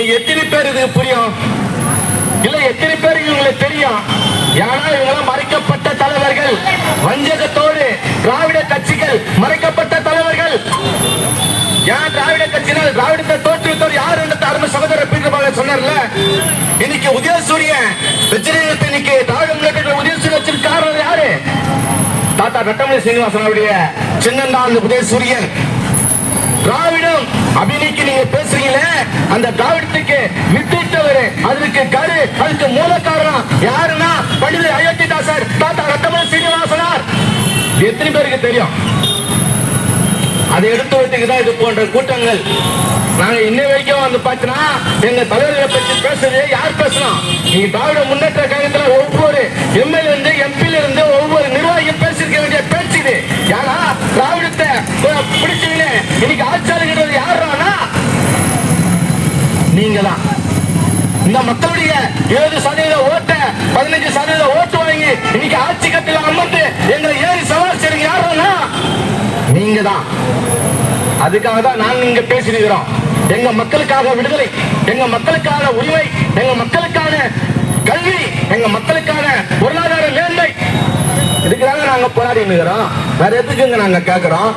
இன்னைக்கு எத்தனை பேர் இது புரியும்? இல்ல எத்தனை பேர் இவங்களுக்கு தெரியும்? ஏன்னா இவங்கெல்லாம் மறைக்கப்பட்ட தலைவர்கள் வஞ்சகத்தோடு திராவிட கட்சிகள் மறைக்கப்பட்ட தலைவர்கள். ஏன் திராவிட கட்சியினால் திராவிடத்தை தோற்றுவித்தவர் யார் என்று அருமை சகோதரர் பீட்டர் சொன்னார்ல? இன்னைக்கு உதயசூரியன் வெற்றிடத்தை இன்னைக்கு திராவிட முன்னேற்ற உதயசூரியன் வச்சிருக்க காரணம் யாரு? தாத்தா கட்டமணி சீனிவாசன் அவருடைய சின்னந்தான் உதயசூரியன். திராவிடம் அபினிக்கு நீங்க பேசுறீங்களே? அந்த திராவிடத்துக்கு வித்திட்டவர் அதுக்கு கரு அதுக்கு மூல காரணம் யாருன்னா? பண்டித அயோத்திதாசர் தாத்தா ரத்தமன் சீனிவாசனார். எத்தனை பேருக்கு தெரியும்? அதை எடுத்து வைத்துக்கு தான் இது போன்ற கூட்டங்கள். நாங்க இன்ன வரைக்கும் வந்து பார்த்தீங்கன்னா எங்க தலைவர்களை பற்றி பேசுறது யார் பேசணும்? நீங்க திராவிட முன்னேற்ற கழகத்துல ஒவ்வொரு எம்எல்ஏ இருந்து எம்பில இருந்து ஒவ்வொரு நிர்வாகியும் பேசிருக்க வேண்டிய பேச்சு இது. ஏன்னா திராவிடத்தை பிடிச்சீங்களே இன்னைக்கு ஆட்சியாளர்கள் யாருன்னா நீங்க தான் இந்த மக்களுடைய ஏழு சதவீத ஓட்ட பதினஞ்சு சதவீத ஓட்டு வாங்கி இன்னைக்கு ஆட்சி கட்டில அமர்ந்து எங்களை ஏறி சவால் யாருன்னா நீங்க தான் அதுக்காக தான் நாங்க இங்க பேசியிருக்கிறோம். எங்க மக்களுக்காக விடுதலை எங்க மக்களுக்கான உரிமை எங்க மக்களுக்கான கல்வி எங்க மக்களுக்கான பொருளாதார மேன்மை. இதுக்காக நாங்க போராடி நிற்கிறோம் வேற எதுக்குங்க நாங்க கேட்கிறோம்